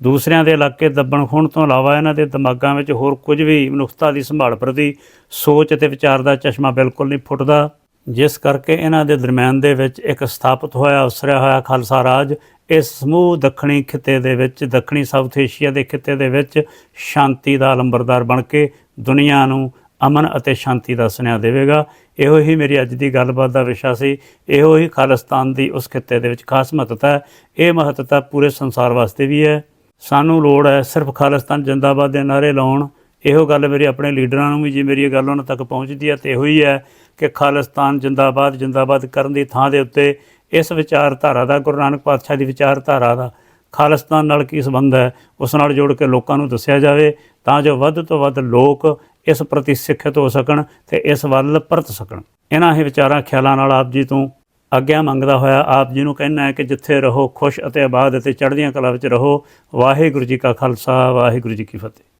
ਦੂਸਰਿਆਂ ਦੇ ਇਲਾਕੇ ਦੱਬਣ ਖੋਣ ਤੋਂ ਇਲਾਵਾ ਇਹਨਾਂ ਦੇ ਦਿਮਾਗਾਂ ਵਿੱਚ ਹੋਰ ਕੁਝ ਵੀ ਮਨੁੱਖਤਾ ਦੀ ਸੰਭਾਲ ਪ੍ਰਤੀ ਸੋਚ ਅਤੇ ਵਿਚਾਰ ਦਾ ਚਸ਼ਮਾ ਬਿਲਕੁਲ ਨਹੀਂ ਫੁੱਟਦਾ, ਜਿਸ ਕਰਕੇ ਇਹਨਾਂ ਦੇ ਦਰਮਿਆਨ ਦੇ ਵਿੱਚ ਇੱਕ ਸਥਾਪਿਤ ਹੋਇਆ, ਉਸਰਿਆ ਹੋਇਆ ਖਾਲਸਾ ਰਾਜ, ਇਸ ਸਮੂਹ ਦੱਖਣੀ ਖਿੱਤੇ ਦੇ ਵਿੱਚ, ਦੱਖਣੀ ਸਾਊਥ ਏਸ਼ੀਆ ਦੇ ਖਿੱਤੇ ਦੇ ਵਿੱਚ ਸ਼ਾਂਤੀ ਦਾ ਲੰਬਰਦਾਰ ਬਣ ਕੇ ਦੁਨੀਆ ਨੂੰ ਅਮਨ ਅਤੇ ਸ਼ਾਂਤੀ ਦਾ ਸੁਨੇਹਾ ਦੇਵੇਗਾ। ਇਹੋ ਹੀ ਮੇਰੀ ਅੱਜ ਦੀ ਗੱਲਬਾਤ ਦਾ ਵਿਸ਼ਾ ਸੀ, ਇਹੋ ਹੀ ਖਾਲਿਸਤਾਨ ਦੀ ਉਸ ਖਿੱਤੇ ਦੇ ਵਿੱਚ ਖਾਸ ਮਹੱਤਤਾ ਹੈ, ਇਹ ਮਹੱਤਤਾ ਪੂਰੇ ਸੰਸਾਰ ਵਾਸਤੇ ਵੀ ਹੈ। ਸਾਨੂੰ ਲੋੜ ਹੈ ਸਿਰਫ ਖਾਲਿਸਤਾਨ ਜਿੰਦਾਬਾਦ ਦੇ ਨਾਰੇ ਲਾਉਣ। ਇਹੋ ਗੱਲ ਮੇਰੀ ਆਪਣੇ ਲੀਡਰਾਂ ਨੂੰ ਵੀ ਜੇ ਮੇਰੀ ਇਹ ਗੱਲ ਉਹਨਾਂ ਤੱਕ ਪਹੁੰਚਦੀ ਹੈ ਤੇ ਇਹੋ ਹੀ ਹੈ ਕਿ ਖਾਲਿਸਤਾਨ ਜਿੰਦਾਬਾਦ ਜਿੰਦਾਬਾਦ ਕਰਨ ਦੀ ਥਾਂ ਦੇ ਉੱਤੇ ਇਸ ਵਿਚਾਰਧਾਰਾ ਦਾ, ਗੁਰੂ ਨਾਨਕ ਪਾਤਸ਼ਾਹ ਦੀ ਵਿਚਾਰਧਾਰਾ ਦਾ ਖਾਲਿਸਤਾਨ ਨਾਲ ਕੀ ਸੰਬੰਧ ਹੈ, ਉਸ ਨਾਲ ਜੋੜ ਕੇ ਲੋਕਾਂ ਨੂੰ ਦੱਸਿਆ ਜਾਵੇ, ਤਾਂ ਜੋ ਵੱਧ ਤੋਂ ਵੱਧ ਲੋਕ ਇਸ ਪ੍ਰਤੀ ਸਿੱਖਿਅਤ ਹੋ ਸਕਣ ਤੇ ਇਸ ਵੱਲ ਪਰਤ ਸਕਣ। ਇਹਨਾਂ ਹੀ ਵਿਚਾਰਾਂ ਖਿਆਲਾਂ ਨਾਲ ਆਪ ਜੀ ਤੋਂ ਆਗਿਆ ਮੰਗਦਾ ਹੋਇਆ ਆਪ ਜੀ ਨੂੰ ਕਹਿਣਾ ਹੈ ਕਿ ਜਿੱਥੇ ਰਹੋ, ਖੁਸ਼ ਅਤੇ ਆਬਾਦ ਅਤੇ ਚੜ੍ਹਦੀਆਂ ਕਲਾ ਵਿੱਚ ਰਹੋ। ਵਾਹਿਗੁਰੂ ਜੀ ਕਾ ਖਾਲਸਾ, ਵਾਹਿਗੁਰੂ ਜੀ ਕੀ ਫਤਿਹ।